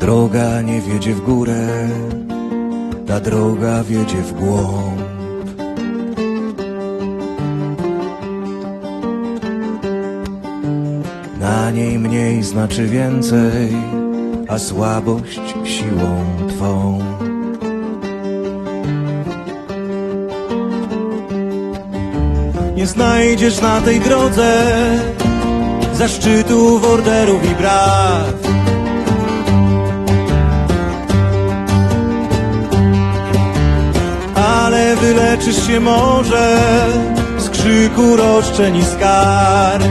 droga nie wiedzie w górę, ta droga wiedzie w głąb. Na niej mniej znaczy więcej, a słabość siłą twą. Nie znajdziesz na tej drodze zaszczytów, orderów i braw. Wyleczysz się może z krzyku roszczeń i skarg.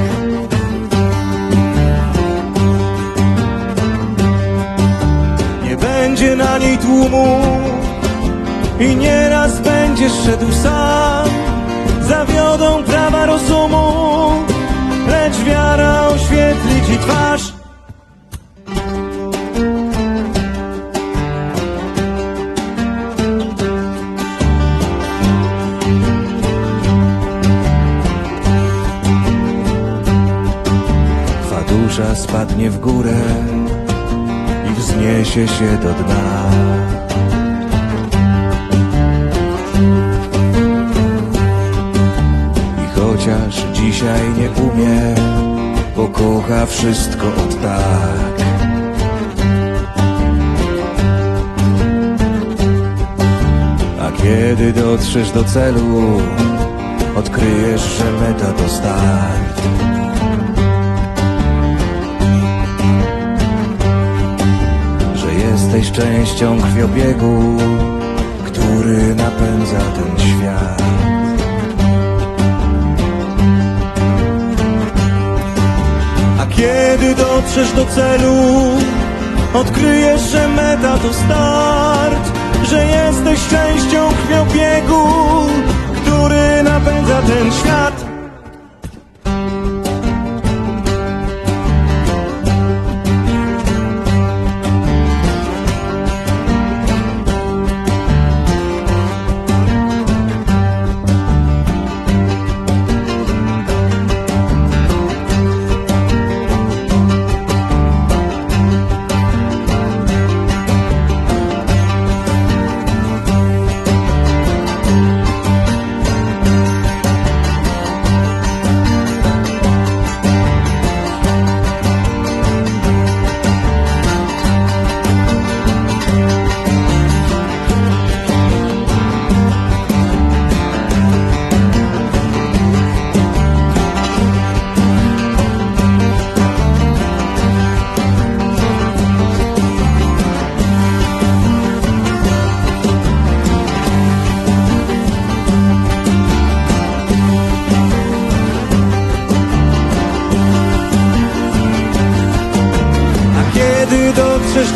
Nie będzie na niej tłumu i nieraz będziesz szedł sam. Zawiodą prawa rozumu, lecz wiara oświetli ci twarz. Dusza spadnie w górę i wzniesie się do dna. I chociaż dzisiaj nie umie, pokocha wszystko od tak. A kiedy dotrzesz do celu, odkryjesz, że meta to start. Częścią krwiobiegu, który napędza ten świat. A kiedy dotrzesz do celu, odkryjesz, że meta to start, że jesteś częścią krwiobiegu, który napędza ten świat.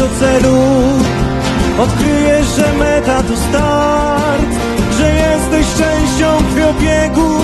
do celu. Odkryjesz, że meta to start Że jesteś częścią krwiobiegu